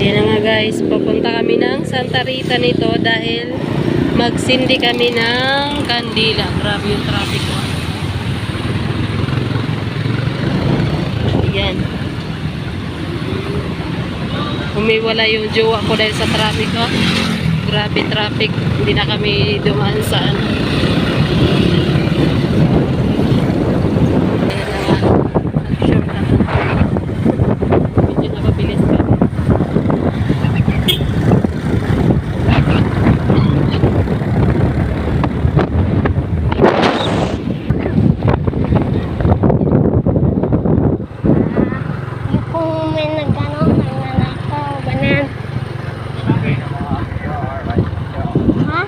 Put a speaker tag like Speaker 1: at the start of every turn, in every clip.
Speaker 1: Ayan nga guys, pupunta kami ng Santa Rita nito dahil magsindi kami ng kandila. Grabe yung traffic ko. Ayan. Umiwala yung jowa ko dahil sa traffic ko. Grabe traffic. Hindi na kami dumaan sa ano. Ayan na nga. Nag-short na. Medyo nakabilis kami.
Speaker 2: Yung kung may nagano, nananakaw, ganan. Ha?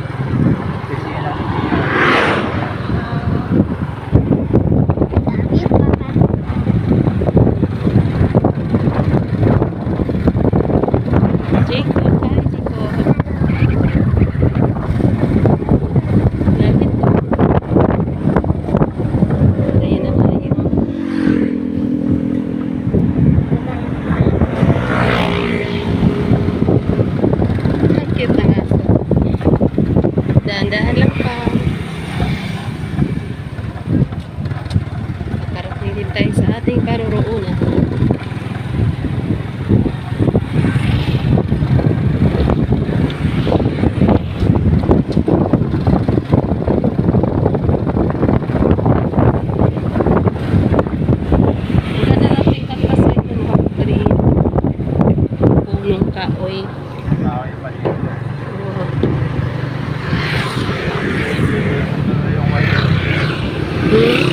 Speaker 2: Dami pa ba?
Speaker 1: Jacob, hi Jacob. Lapit po. Ayan na nga yun. Ang cute na nga. Dahan-dahan lang pa. Parating din tayo sa ating karoroonan. Ang ganda ng tingkat pa sa ito mga green. Punong kaoy. Oo. Hmm.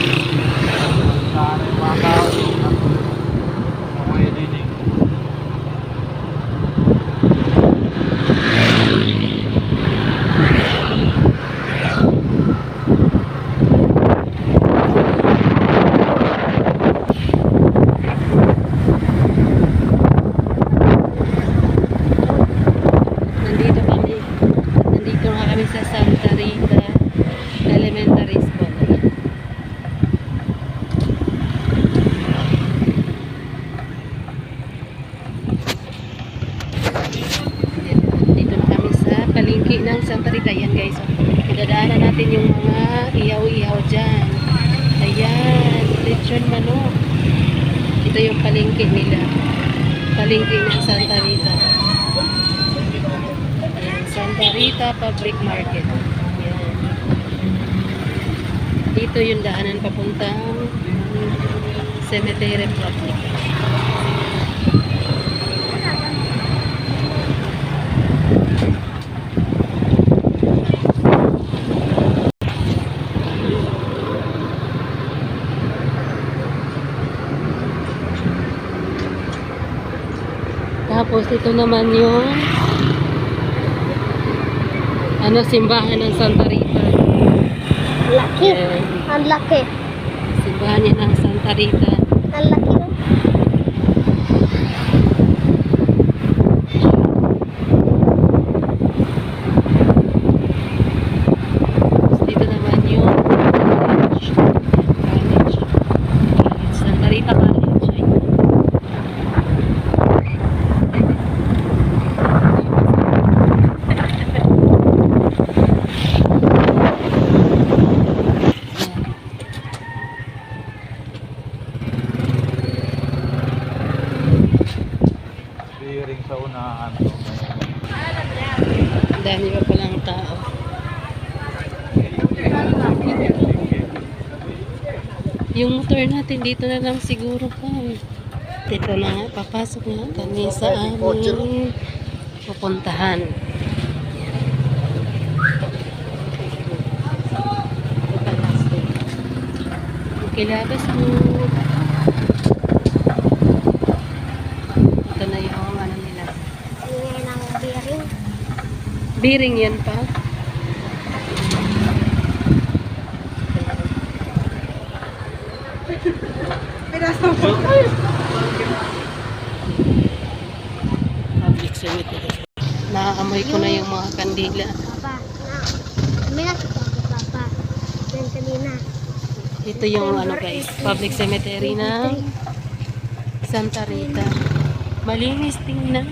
Speaker 1: Nandito kami. Nandito nga kami sa Santa Rita Elementary School. Dito na kami sa palingki ng Santa Rita. Yan guys. oh. Idadaanan natin yung mga ihaw-ihaw dyan. Ayan. Lechon manok. Ito yung palingki nila. Palingki ng Santa Rita. Santa Rita Public Market. Ayan. Dito yung daanan papuntang Cemetery Public. Tapos ito naman yung ano simbahan ng Santa Rita.
Speaker 2: Laki. Ang laki.
Speaker 1: Simbahan niya ng Santa Rita.
Speaker 2: Ang laki no?
Speaker 1: Tapos dito naman yung college. College. College. Santa Rita College. Ayan.
Speaker 3: Bearing sa unahan.
Speaker 1: Ang dami pa palang tao. Yung motor natin dito na lang siguro pa. Dito na nga, papasok na kami sa aming pupuntahan. Kilabas mo. Ito na yung ano nila.
Speaker 2: Yan ang bearing.
Speaker 1: Biring yan pa. Public cemetery. Naaamoy ko na yung mga kandila.
Speaker 2: Papa. Kami na papa. Yan kanina.
Speaker 1: Ito yung ano guys, public cemetery ng Santa Rita. Malinis tingnan.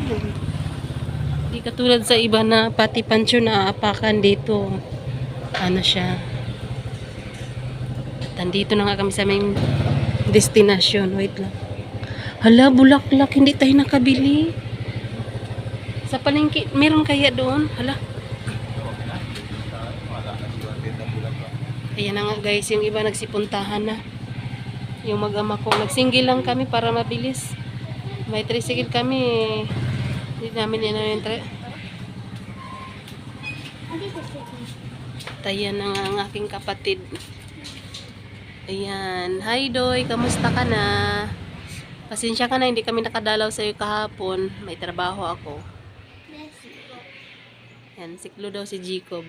Speaker 1: Hindi katulad sa iba na pati pansyo na apakan dito. Ano siya. At Nandito na nga kami sa aming destination. Wait lang. Hala, bulaklak. Hindi tayo nakabili. Sa palengke, meron kaya doon? Hala. Ayan na nga guys, yung iba nagsipuntahan na. Yung mag-ama ko. Nagsinggil lang kami para mabilis. May tricycle kami. Hindi namin yan yung tri-
Speaker 2: Hindi ko sige.
Speaker 1: Ayan na nga ang aking kapatid. Ayan. Hi Doy, kamusta ka na? Pasensya ka na, hindi kami nakadalaw sa'yo kahapon. May trabaho ako.
Speaker 2: Yes.
Speaker 1: Yan, siklo daw si Jacob.